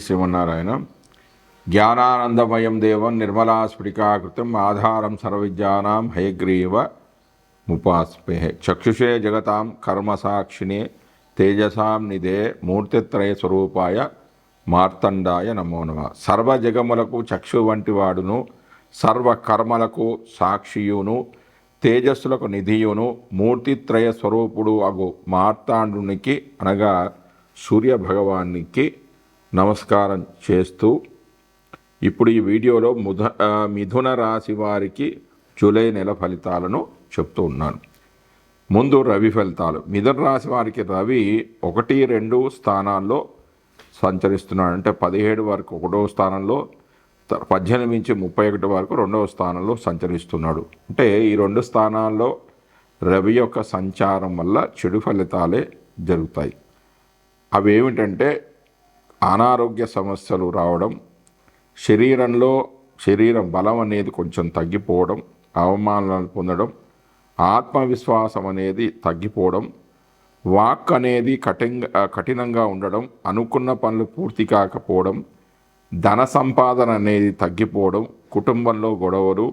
శ్రీమన్నారాయణ జ్ఞానానందమయం దేవం నిర్మలా స్ఫటికాకృతం ఆధారం సర్వవిద్యానాం హయగ్రీవ ముపాస్మే. చక్షుషే జగతాం కర్మసాక్షిణే తేజసాం నిదే మూర్తిత్రయ స్వరూపాయ మార్తండాయ నమో నమ. సర్వజగములకు చక్షు వంటి వాడును సర్వకర్మలకు సాక్షియును తేజస్సులకు నిధియును మూర్తిత్రయ స్వరూపుడు అగు మార్తాండునికి అనగా సూర్య భగవానికి నమస్కారం చేస్తూ ఇప్పుడు ఈ వీడియోలో ముధ మిథున రాశి వారికి జూలై నెల ఫలితాలను చెప్తూ ఉన్నాను. ముందు రవి ఫలితాలు. మిథున రాశి వారికి రవి ఒకటి రెండు స్థానాల్లో సంచరిస్తున్నాడు. అంటే పదిహేడు వరకు ఒకటో స్థానంలో పద్దెనిమిది నుంచి ముప్పై ఒకటి వరకు రెండవ స్థానంలో సంచరిస్తున్నాడు. అంటే ఈ రెండు స్థానాల్లో రవి యొక్క సంచారం వల్ల చెడు ఫలితాలే జరుగుతాయి. అవి ఏమిటంటే అనారోగ్య సమస్యలు రావడం శరీరంలో శరీరం బలం అనేది కొంచెం తగ్గిపోవడం అవమానాలు పొందడం ఆత్మవిశ్వాసం అనేది తగ్గిపోవడం వాక్ అనేది కఠిన కఠినంగా ఉండడం అనుకున్న పనులు పూర్తి కాకపోవడం ధన సంపాదన అనేది తగ్గిపోవడం కుటుంబంలో గొడవలు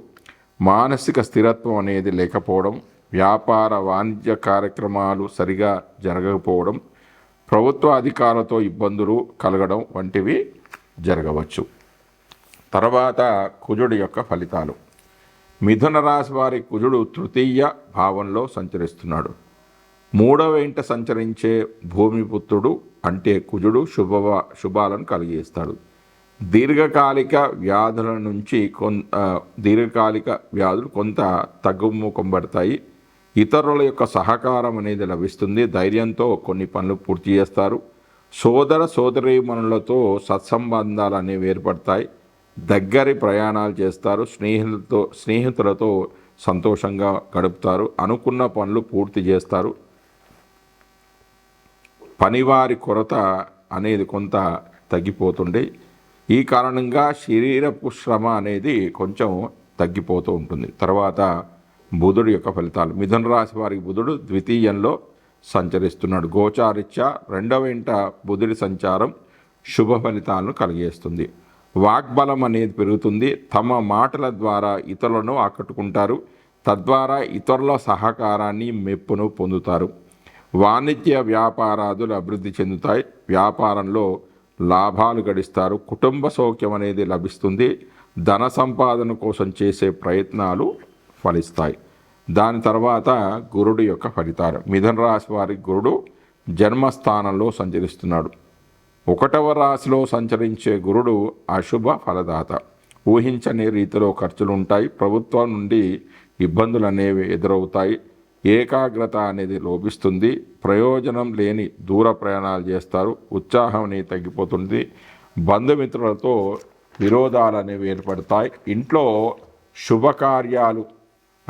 మానసిక స్థిరత్వం అనేది లేకపోవడం వ్యాపార వాణిజ్య కార్యక్రమాలు సరిగా జరగకపోవడం ప్రభుత్వ అధికారులతో ఇబ్బందులు కలగడం వంటివి జరగవచ్చు. తర్వాత కుజుడి యొక్క ఫలితాలు. మిథున రాశి వారి కుజుడు తృతీయ భావంలో సంచరిస్తున్నాడు. మూడవ ఇంట సంచరించే భూమిపుత్రుడు అంటే కుజుడు శుభ శుభాలను కలిగిస్తాడు. దీర్ఘకాలిక వ్యాధుల నుంచి కొన్ దీర్ఘకాలిక వ్యాధులు కొంత తగ్గుముఖం పడతాయి. ఇతరుల యొక్క సహకారం అనేది లభిస్తుంది. ధైర్యంతో కొన్ని పనులు పూర్తి చేస్తారు. సోదర సోదరీమణులతో సత్సంబంధాలు అనేవి ఏర్పడతాయి. దగ్గరి ప్రయాణాలు చేస్తారు. స్నేహితులతో స్నేహితులతో సంతోషంగా గడుపుతారు. అనుకున్న పనులు పూర్తి చేస్తారు. పనివారి కొరత అనేది కొంత తగ్గిపోతుండే. ఈ కారణంగా శరీరపు శ్రమ అనేది కొంచెం తగ్గిపోతూ ఉంటుంది. తర్వాత బుధుడు యొక్క ఫలితాలు. మిథున రాశి వారికి బుధుడు ద్వితీయంలో సంచరిస్తున్నాడు. గోచారిత్య రెండవ ఇంట బుధుడి సంచారం శుభ ఫలితాలను కలిగేస్తుంది. వాగ్బలం అనేది పెరుగుతుంది. తమ మాటల ద్వారా ఇతరులను ఆకట్టుకుంటారు. తద్వారా ఇతరుల సహకారాన్ని మెప్పును పొందుతారు. వాణిజ్య వ్యాపారాదులు అభివృద్ధి చెందుతాయి. వ్యాపారంలో లాభాలు గడిస్తారు. కుటుంబ సౌఖ్యం అనేది లభిస్తుంది. ధన సంపాదన కోసం చేసే ప్రయత్నాలు ఫలిస్తాయి. దాని తర్వాత గురుడు యొక్క ఫలితాలు. మిథున రాశి వారి గురుడు జన్మస్థానంలో సంచరిస్తున్నాడు. ఒకటవ రాశిలో సంచరించే గురుడు అశుభ ఫలదాత. ఊహించని రీతిలో ఖర్చులు ఉంటాయి. ప్రభుత్వం నుండి ఇబ్బందులు అనేవి ఎదురవుతాయి. ఏకాగ్రత అనేది లోపిస్తుంది. ప్రయోజనం లేని దూర ప్రయాణాలు చేస్తారు. ఉత్సాహం అనేది తగ్గిపోతుంది. బంధుమిత్రులతో విరోధాలు అనేవి ఏర్పడతాయి. ఇంట్లో శుభకార్యాలు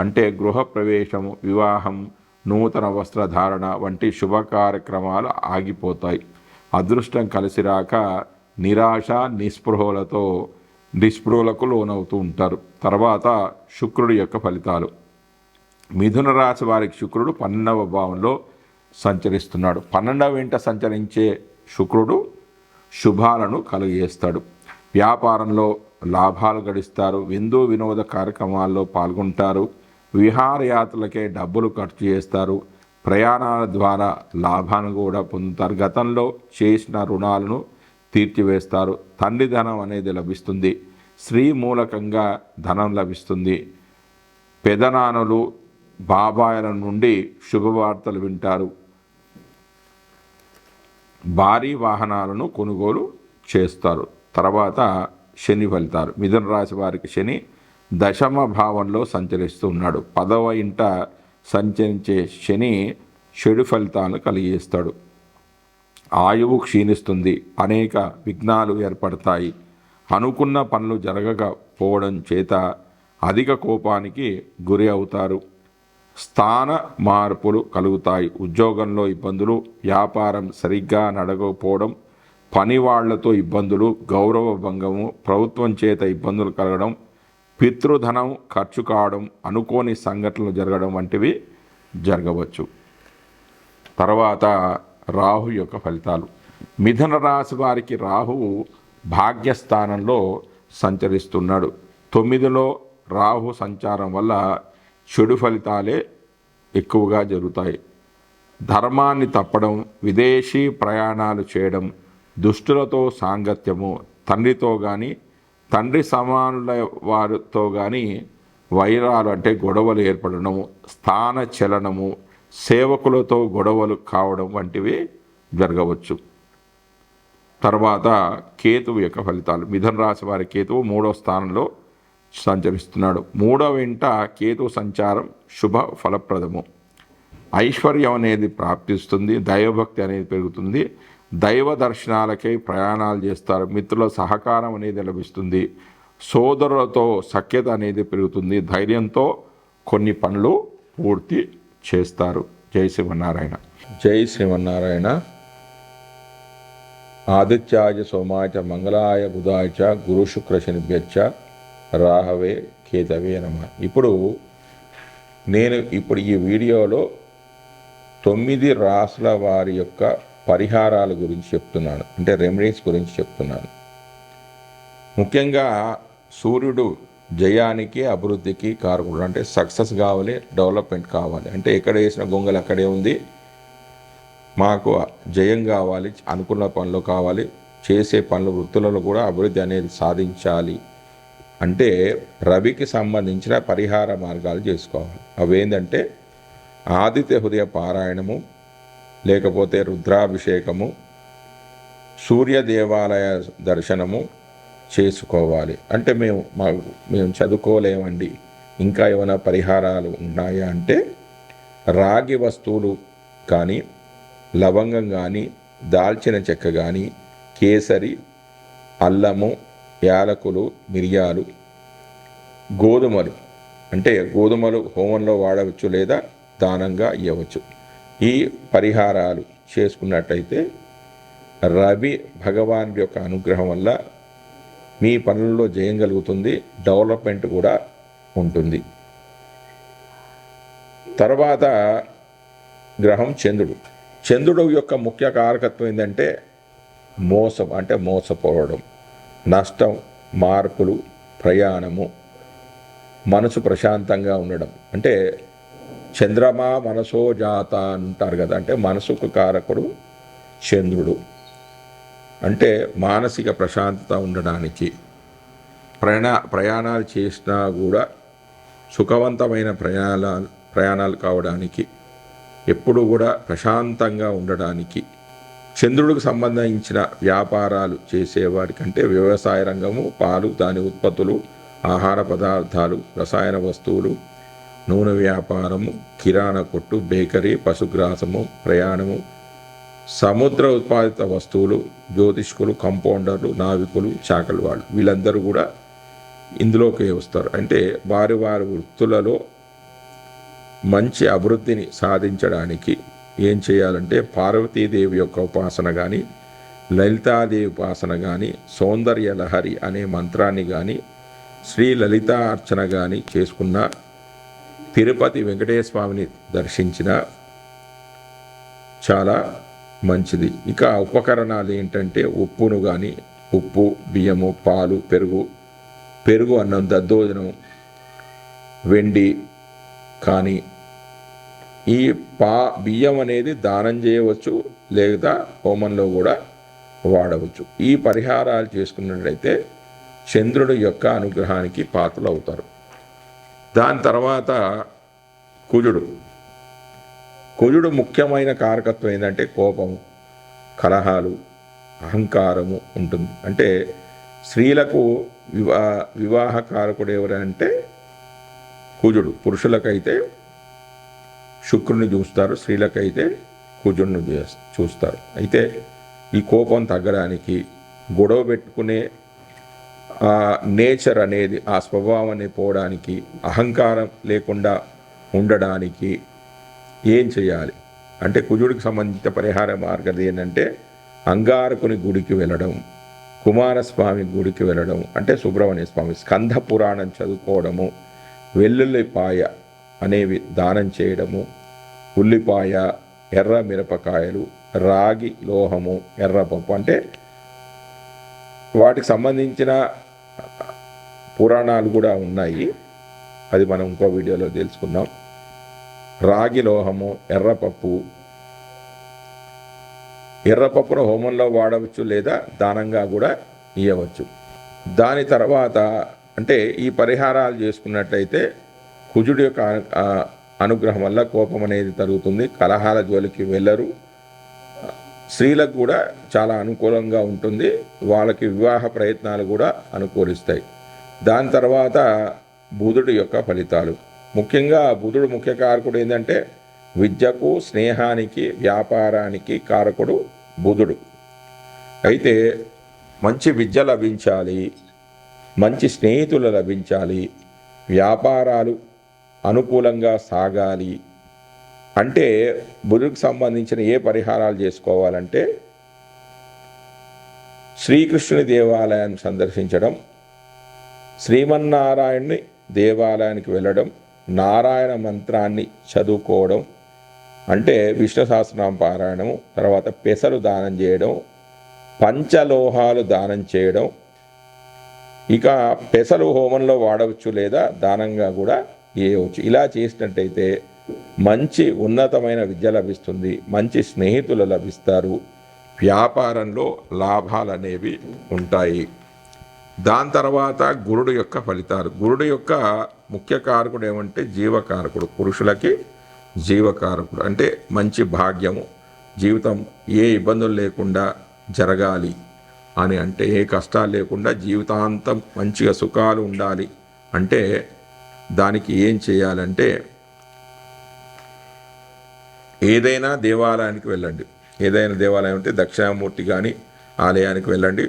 అంటే గృహప్రవేశము వివాహం నూతన వస్త్రధారణ వంటి శుభ కార్యక్రమాలు ఆగిపోతాయి. అదృష్టం కలిసి రాక నిరాశ నిస్పృహలతో నిస్పృహలకు లోనవుతూ ఉంటారు. తర్వాత శుక్రుడి యొక్క ఫలితాలు. మిథున రాశి వారికి శుక్రుడు పన్నెండవ భావంలో సంచరిస్తున్నాడు. పన్నెండవ వెంట సంచరించే శుక్రుడు శుభాలను కలుగజేస్తాడు వ్యాపారంలో లాభాలు గడిస్తారు. విందు వినోద కార్యక్రమాల్లో పాల్గొంటారు. విహారయాత్రలకే డబ్బులు ఖర్చు చేస్తారు. ప్రయాణాల ద్వారా లాభాన్ని కూడా పొందుతారు. గతంలో చేసిన రుణాలను తీర్చివేస్తారు. తండ్రి ధనం అనేది లభిస్తుంది. స్త్రీ మూలకంగా ధనం లభిస్తుంది. పెదనాన్నలు బాబాయిల నుండి శుభవార్తలు వింటారు. భారీ వాహనాలను కొనుగోలు చేస్తారు. తర్వాత శని ఫలితాలు మిథున రాశి వారికి శని దశమ భావంలో సంచరిస్తూ ఉన్నాడు. పదవ ఇంట సంచరించే శని చెడు ఫలితాలను కలిగిస్తాడు ఆయువు క్షీణిస్తుంది. అనేక విఘ్నాలు ఏర్పడతాయి. అనుకున్న పనులు జరగకపోవడం చేత అధిక కోపానికి గురి అవుతారు. స్థాన మార్పులు కలుగుతాయి. ఉద్యోగంలో ఇబ్బందులు వ్యాపారం సరిగ్గా నడవకపోవడం పని వాళ్ళతో ఇబ్బందులు గౌరవ భంగము ప్రభుత్వం చేత ఇబ్బందులు కలగడం పితృధనం ఖర్చు కావడం అనుకోని సంఘటనలు జరగడం వంటివి జరగవచ్చు. తర్వాత రాహు యొక్క ఫలితాలు. మిథున రాశి వారికి రాహువు భాగ్యస్థానంలో సంచరిస్తున్నాడు. తొమ్మిదిలో రాహు సంచారం వల్ల చెడు ఫలితాలే ఎక్కువగా జరుగుతాయి. ధర్మాన్ని తప్పడం విదేశీ ప్రయాణాలు చేయడం దుష్టులతో సాంగత్యము తండ్రితో కానీ తండ్రి సమానుల వారితో కానీ వైరాలు అంటే గొడవలు ఏర్పడడం స్థాన చలనము సేవకులతో గొడవలు కావడం వంటివి జరగవచ్చు. తర్వాత కేతువు యొక్క ఫలితాలు. మిథున రాశి వారి కేతువు మూడో స్థానంలో సంచరిస్తున్నాడు. మూడవ ఇంట కేతు సంచారం శుభ ఫలప్రదము. ఐశ్వర్యం అనేది ప్రాప్తిస్తుంది దైవభక్తి అనేది పెరుగుతుంది దైవ దర్శనాలకై ప్రయాణాలు చేస్తారు. మిత్రుల సహకారం అనేది లభిస్తుంది. సోదరులతో సఖ్యత అనేది పెరుగుతుంది. ధైర్యంతో కొన్ని పనులు పూర్తి చేస్తారు. జై శ్రీమన్నారాయణ. జై శ్రీమన్నారాయణ. ఆదిత్యాయ సోమాయ మంగళాయ బుధాయ గురు శుక్ర శనిభ్యచ్చ రాహవే కేతవే నమ. ఇప్పుడు నేను ఇప్పుడు ఈ వీడియోలో తొమ్మిది రాసుల వారి యొక్క పరిహారాల గురించి చెప్తున్నాను అంటే రెమెడీస్ గురించి చెప్తున్నాను ముఖ్యంగా సూర్యుడు జయానికి అభివృద్ధికి కారకుడు. అంటే సక్సెస్ కావాలి డెవలప్మెంట్ కావాలి. అంటే ఎక్కడ వేసిన గొంగలు అక్కడే ఉంది. మాకు జయం కావాలి అనుకున్న పనులు కావాలి చేసే పనులు వృత్తులలో కూడా అభివృద్ధి అనేది సాధించాలి. అంటే రవికి సంబంధించిన పరిహార మార్గాలు చేసుకోవాలి. అవేంటంటే ఆదిత్య హృదయ పారాయణము లేకపోతే రుద్రాభిషేకము సూర్య దేవాలయ దర్శనము చేసుకోవాలి. అంటే మేము మా మేము చదువుకోలేమండి. ఇంకా ఏమైనా పరిహారాలు ఉన్నాయా అంటే రాగి వస్తువులు కానీ లవంగం కానీ దాల్చిన చెక్క కానీ కేసరి అల్లము యాలకులు మిరియాలు గోధుమలు. అంటే గోధుమలు హోమంలో వాడవచ్చు లేదా దానంగా ఇవ్వవచ్చు. ఈ పరిహారాలు చేసుకున్నట్టయితే రవి భగవాన్ యొక్క అనుగ్రహం వల్ల మీ పనుల్లో జయం కలుగుతుంది డెవలప్మెంట్ కూడా ఉంటుంది. తర్వాత గ్రహం చంద్రుడు. చంద్రుడు యొక్క ముఖ్య కారకత్వం ఏంటంటే మోసం అంటే మోసపోవడం నష్టం మార్పులు ప్రయాణము మనసు ప్రశాంతంగా ఉండడం. అంటే చంద్రమా మనసో జాత అంటారు కదా అంటే మనసుకు కారకుడు చంద్రుడు. అంటే మానసిక ప్రశాంతత ఉండడానికి ప్రయాణ ప్రయాణాలు చేసినా కూడా సుఖవంతమైన ప్రయాణాలు ప్రయాణాలు కావడానికి ఎప్పుడు కూడా ప్రశాంతంగా ఉండడానికి చంద్రుడికి సంబంధించిన వ్యాపారాలు చేసేవారికంటే వ్యవసాయ రంగము పాలు దాని ఉత్పత్తులు ఆహార పదార్థాలు రసాయన వస్తువులు నూనె వ్యాపారము కిరాణా కొట్టు బేకరీ పశుగ్రాసము ప్రయాణము సముద్ర ఉత్పాదిత వస్తువులు జ్యోతిష్కులు కంపౌండర్లు నావికులు చాకలి వాళ్ళు. వీళ్ళందరూ కూడా ఇందులోకి వస్తారు. అంటే వారి వారి వృత్తులలో మంచి అభివృద్ధిని సాధించడానికి ఏం చేయాలంటే పార్వతీదేవి యొక్క ఉపాసన కానీ లలితాదేవి ఉపాసన కానీ సౌందర్య లహరి అనే మంత్రాన్ని కానీ శ్రీ లలితా అర్చన కానీ చేసుకున్న తిరుపతి వెంకటేశ్వర స్వామిని దర్శించిన చాలా మంచిది. ఇక ఉపకరణాలు ఏంటంటే ఉప్పును కానీ ఉప్పు బియ్యము పాలు పెరుగు పెరుగు అన్నం దద్దోజనం వెండి కానీ ఈ పా బియ్యం అనేది దానం చేయవచ్చు లేదా హోమంలో కూడా వాడవచ్చు. ఈ పరిహారాలు చేసుకున్నట్లయితే చంద్రుడి యొక్క అనుగ్రహానికి పాత్రలు అవుతారు. దాని తర్వాత కుజుడు. కుజుడు ముఖ్యమైన కారకత్వం ఏంటంటే కోపము కలహాలు అహంకారము ఉంటుంది. అంటే స్త్రీలకు వివా వివాహ కారకుడు ఎవరంటే కుజుడు. పురుషులకైతే శుక్రుని చూస్తారు స్త్రీలకైతే కుజుడిని చూస్తారు. అయితే ఈ కోపం తగ్గడానికి గొడవ పెట్టుకునే ఆ నేచర్ అనేది ఆ స్వభావాన్ని పోవడానికి అహంకారం లేకుండా ఉండడానికి ఏం చేయాలి? అంటే కుజుడికి సంబంధించిన పరిహార మార్గం ఏంటంటే అంగారకుని గుడికి వెళ్ళడం కుమారస్వామి గుడికి వెళ్ళడం అంటే సుబ్రహ్మణ్య స్వామి స్కంధ పురాణం చదువుకోవడము వెల్లుల్లిపాయ అనేవి దానం చేయడము ఉల్లిపాయ ఎర్ర మిరపకాయలు రాగి లోహము ఎర్రపప్పు అంటే వాటికి సంబంధించిన పురాణాలు కూడా ఉన్నాయి. అది మనం ఇంకో వీడియోలో తెలుసుకుందాం. రాగి లోహము ఎర్రపప్పు. ఎర్రపప్పును హోమంలో వాడవచ్చు లేదా దానంగా కూడా ఇవ్వవచ్చు దాని తర్వాత అంటే ఈ పరిహారాలు చేసుకున్నట్టయితే కుజుడి యొక్క అనుగ్రహం వల్ల కోపం అనేది తరుగుతుంది. కలహాల జోలికి వెళ్ళరు. స్త్రీలకు కూడా చాలా అనుకూలంగా ఉంటుంది. వాళ్ళకి వివాహ ప్రయత్నాలు కూడా అనుకూలిస్తాయి. దాని తర్వాత బుధుడి యొక్క ఫలితాలు. ముఖ్యంగా బుధుడు ముఖ్య కారకుడు ఏంటంటే విద్యకు స్నేహానికి వ్యాపారానికి కారకుడు బుధుడు. అయితే మంచి విద్య లభించాలి మంచి స్నేహితులు లభించాలి వ్యాపారాలు అనుకూలంగా సాగాలి అంటే బుధుడికి సంబంధించిన ఏ పరిహారాలు చేసుకోవాలంటే శ్రీకృష్ణుని దేవాలయాన్ని సందర్శించడం శ్రీమన్నారాయణుని దేవాలయానికి వెళ్ళడం నారాయణ మంత్రాన్ని చదువుకోవడం అంటే విష్ణు సహస్రనామ పారాయణము తర్వాత పెసలు దానం చేయడం పంచలోహాలు దానం చేయడం. ఇక పెసలు హోమంలో వాడవచ్చు లేదా దానంగా కూడా చేయవచ్చు. ఇలా చేసినట్టయితే మంచి ఉన్నతమైన విద్య లభిస్తుంది మంచి స్నేహితులు లభిస్తారు. వ్యాపారంలో లాభాలు అనేవి ఉంటాయి. దాని తర్వాత గురుడు యొక్క ఫలితాలు. గురుడు యొక్క ముఖ్య కారకుడు ఏమంటే జీవకారకుడు. పురుషులకి జీవకారకుడు. అంటే మంచి భాగ్యము. జీవితం ఏ ఇబ్బందులు లేకుండా జరగాలి అని అంటే ఏ కష్టాలు లేకుండా జీవితాంతం మంచిగా సుఖాలు ఉండాలి అంటే దానికి ఏం చేయాలంటే ఏదైనా దేవాలయానికి వెళ్ళండి. ఏదైనా దేవాలయం అంటే దక్షిణామూర్తి కానీ ఆలయానికి వెళ్ళండి.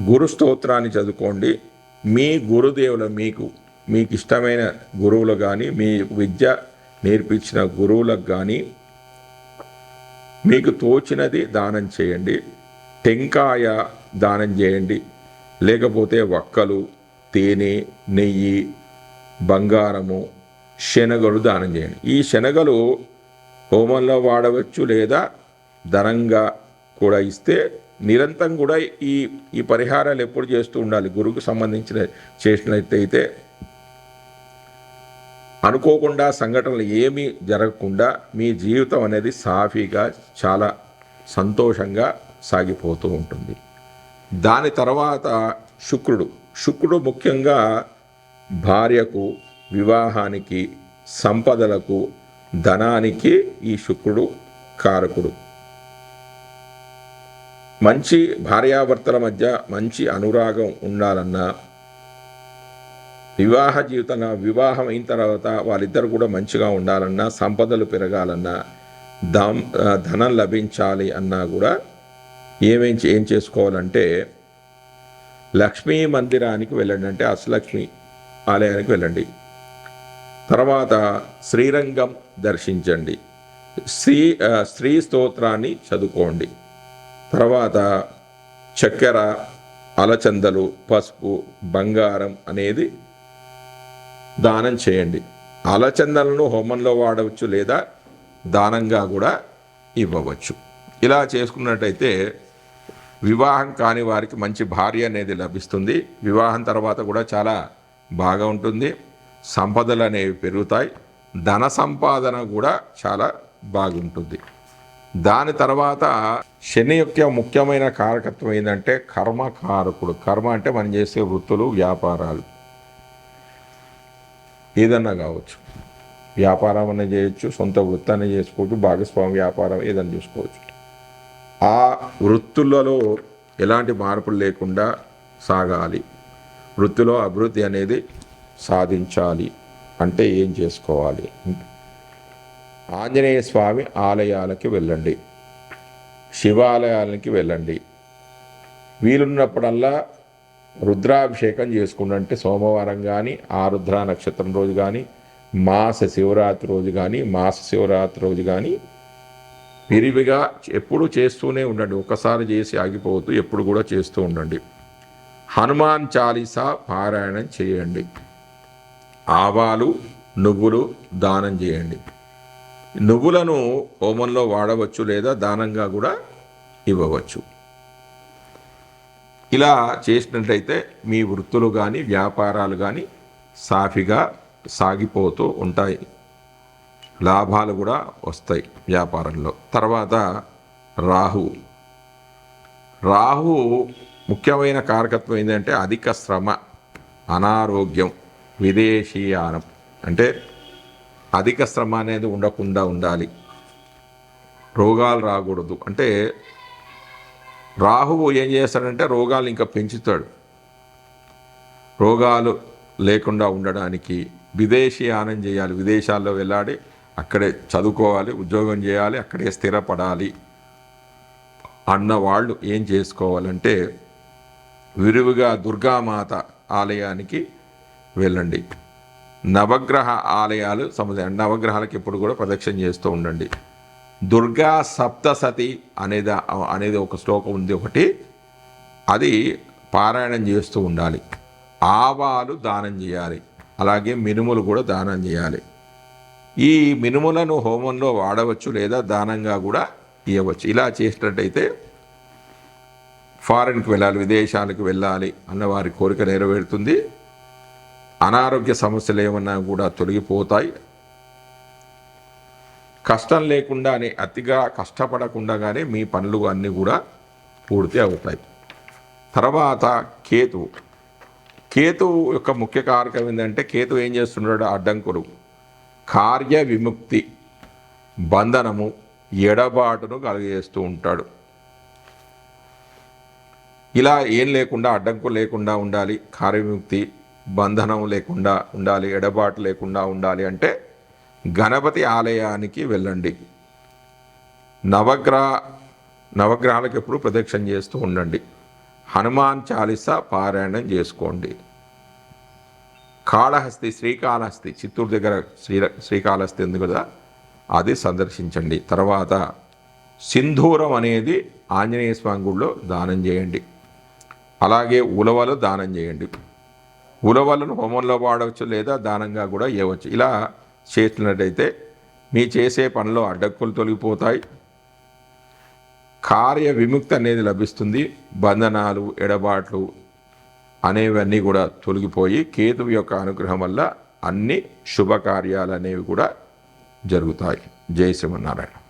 గురు స్తోత్రాన్ని చదువుకోండి. మీ గురుదేవులు మీకు మీకు ఇష్టమైన గురువులు కానీ మీ విద్య నేర్పించిన గురువులకు కానీ మీకు తోచినది దానం చేయండి. టెంకాయ దానం చేయండి. లేకపోతే వక్కలు తేనె నెయ్యి బంగారము శనగలు దానం చేయండి. ఈ శనగలు హోమంలో వాడవచ్చు లేదా ధనంగా కూడా ఇస్తే నిరంతరం కూడా ఈ ఈ పరిహారాలు ఎప్పుడు చేస్తూ ఉండాలి. గురువుకు సంబంధించిన చేసినట్టయితే అనుకోకుండా సంఘటనలు ఏమీ జరగకుండా మీ జీవితం అనేది సాఫీగా చాలా సంతోషంగా సాగిపోతూ ఉంటుంది. దాని తర్వాత శుక్రుడు. శుక్రుడు ముఖ్యంగా భార్యకు వివాహానికి సంపదలకు ధనానికి ఈ శుక్రుడు కారకుడు. మంచి భార్యాభర్తల మధ్య మంచి అనురాగం ఉండాలన్నా వివాహ జీవితం వివాహం అయిన తర్వాత వాళ్ళిద్దరు కూడా మంచిగా ఉండాలన్నా సంపదలు పెరగాలన్నా దం ధనం లభించాలి అన్నా కూడా ఏమేం ఏం చేసుకోవాలంటే లక్ష్మీ మందిరానికి వెళ్ళండి. అంటే అష్టలక్ష్మి ఆలయానికి వెళ్ళండి. తర్వాత శ్రీరంగం దర్శించండి. శ్రీ స్త్రీ స్తోత్రాన్ని చదువుకోండి. తర్వాత చక్కెర అలచందలు పసుపు బంగారం అనేది దానం చేయండి. అలచందలను హోమంలో వాడవచ్చు లేదా దానంగా కూడా ఇవ్వవచ్చు. ఇలా చేసుకున్నట్టయితే వివాహం కాని వారికి మంచి భార్య అనేది లభిస్తుంది. వివాహం తర్వాత కూడా చాలా బాగా ఉంటుంది. సంపదలు అనేవి పెరుగుతాయి. ధన సంపాదన కూడా చాలా బాగుంటుంది. దాని తర్వాత శని యొక్క ముఖ్యమైన కారకత్వం ఏంటంటే కర్మ కారకుడు. కర్మ అంటే మనం చేసే వృత్తులు వ్యాపారాలు. ఏదన్నా కావచ్చు. వ్యాపారం అన్న చేయొచ్చు సొంత వృత్తాన్ని చేసుకోవచ్చు భాగస్వామి వ్యాపారం ఏదైనా చేసుకోవచ్చు. ఆ వృత్తులలో ఎలాంటి మార్పులు లేకుండా సాగాలి. వృత్తిలో అభివృద్ధి అనేది సాధించాలి అంటే ఏం చేసుకోవాలి? ఆంజనేయ స్వామి ఆలయాలకి వెళ్ళండి. శివాలయాలకి వెళ్ళండి. వీలున్నప్పుడల్లా రుద్రాభిషేకం చేసుకుంటే సోమవారం కానీ ఆరుద్ర నక్షత్రం రోజు కానీ మాస శివరాత్రి రోజు కానీ మాస శివరాత్రి రోజు కానీ విరివిగా ఎప్పుడు చేస్తూనే ఉండండి. ఒకసారి చేసి ఆగిపోవద్దు ఎప్పుడు కూడా చేస్తూ ఉండండి. హనుమాన్ చాలీసా పారాయణం చేయండి. ఆవాలు నువ్వులు దానం చేయండి. నువ్వులను హోమంలో వాడవచ్చు లేదా దానంగా కూడా ఇవ్వవచ్చు. ఇలా చేసినట్లయితే మీ వృత్తులు కానీ వ్యాపారాలు కానీ సాఫీగా సాగిపోతూ ఉంటాయి. లాభాలు కూడా వస్తాయి వ్యాపారంలో. తర్వాత రాహు. రాహు ముఖ్యమైన కారకత్వం ఏంటంటే అధిక శ్రమ అనారోగ్యం. విదేశీయానం. అంటే అధిక శ్రమ అనేది ఉండకుండా ఉండాలి. రోగాలు రాకూడదు. అంటే రాహువు ఏం చేస్తాడంటే రోగాలు ఇంకా పెంచుతాడు. రోగాలు లేకుండా ఉండడానికి విదేశీయానం చేయాలి. విదేశాల్లో వెళ్ళాలి అక్కడే చదువుకోవాలి ఉద్యోగం చేయాలి అక్కడే స్థిరపడాలి. అన్న వాళ్ళు ఏం చేసుకోవాలంటే విరివిగా దుర్గామాత ఆలయానికి వెళ్ళండి. నవగ్రహ ఆలయాలు సముదాయం నవగ్రహాలకు ఎప్పుడు కూడా ప్రదక్షిణ చేస్తూ ఉండండి. దుర్గా సప్తసతి అనేది అనేది ఒక శ్లోకం ఉంది ఒకటి. అది పారాయణం చేస్తూ ఉండాలి. ఆవాలు దానం చేయాలి. అలాగే మినుములు కూడా దానం చేయాలి. ఈ మినుములను హోమంలో వాడవచ్చు లేదా దానంగా కూడా ఇవ్వచ్చు ఇలా చేసినట్టయితే ఫారెన్కి వెళ్ళాలి విదేశాలకు వెళ్ళాలి అన్న వారి కోరిక నెరవేరుతుంది. అనారోగ్య సమస్యలు ఏమన్నా కూడా తొలగిపోతాయి. కష్టం లేకుండానే అతిగా కష్టపడకుండానే మీ పనులు అన్నీ కూడా పూర్తి అవుతాయి. తర్వాత కేతు. కేతు యొక్క ముఖ్య కారకం ఏంటంటే కేతు ఏం చేస్తున్నాడు? అడ్డంకులు. కార్య విముక్తి బంధనము ఎడబాటును కలుగజేస్తూ ఉంటాడు. ఇలా ఏం లేకుండా అడ్డంకు లేకుండా ఉండాలి. కార్యవిముక్తి బంధనం లేకుండా ఉండాలి ఎడబాటు లేకుండా ఉండాలి అంటే గణపతి ఆలయానికి వెళ్ళండి. నవగ్రహ నవగ్రహాలకు ఎప్పుడు ప్రదక్షిణ చేస్తూ ఉండండి. హనుమాన్ చాలీసా పారాయణం చేసుకోండి. కాళహస్తి శ్రీకాళహస్తి చిత్తూరు దగ్గర శ్రీ శ్రీకాళహస్తి ఉంది కదా అది సందర్శించండి. తర్వాత సింధూరం అనేది ఆంజనేయ స్వామి గుడిలో దానం చేయండి. అలాగే ఉలవలు దానం చేయండి. ఉలవలను హోమంలో వాడవచ్చు లేదా దానంగా కూడా ఇవ్వచ్చు ఇలా చేసినట్టయితే మీ చేసే పనిలో అడ్డక్కులు తొలగిపోతాయి. కార్య విముక్తి అనేది లభిస్తుంది. బంధనాలు ఎడబాట్లు అనేవన్నీ కూడా తొలగిపోయి కేతువు యొక్క అనుగ్రహం వల్ల అన్ని శుభకార్యాలు అనేవి కూడా జరుగుతాయి. జై శ్రీమన్నారాయణ.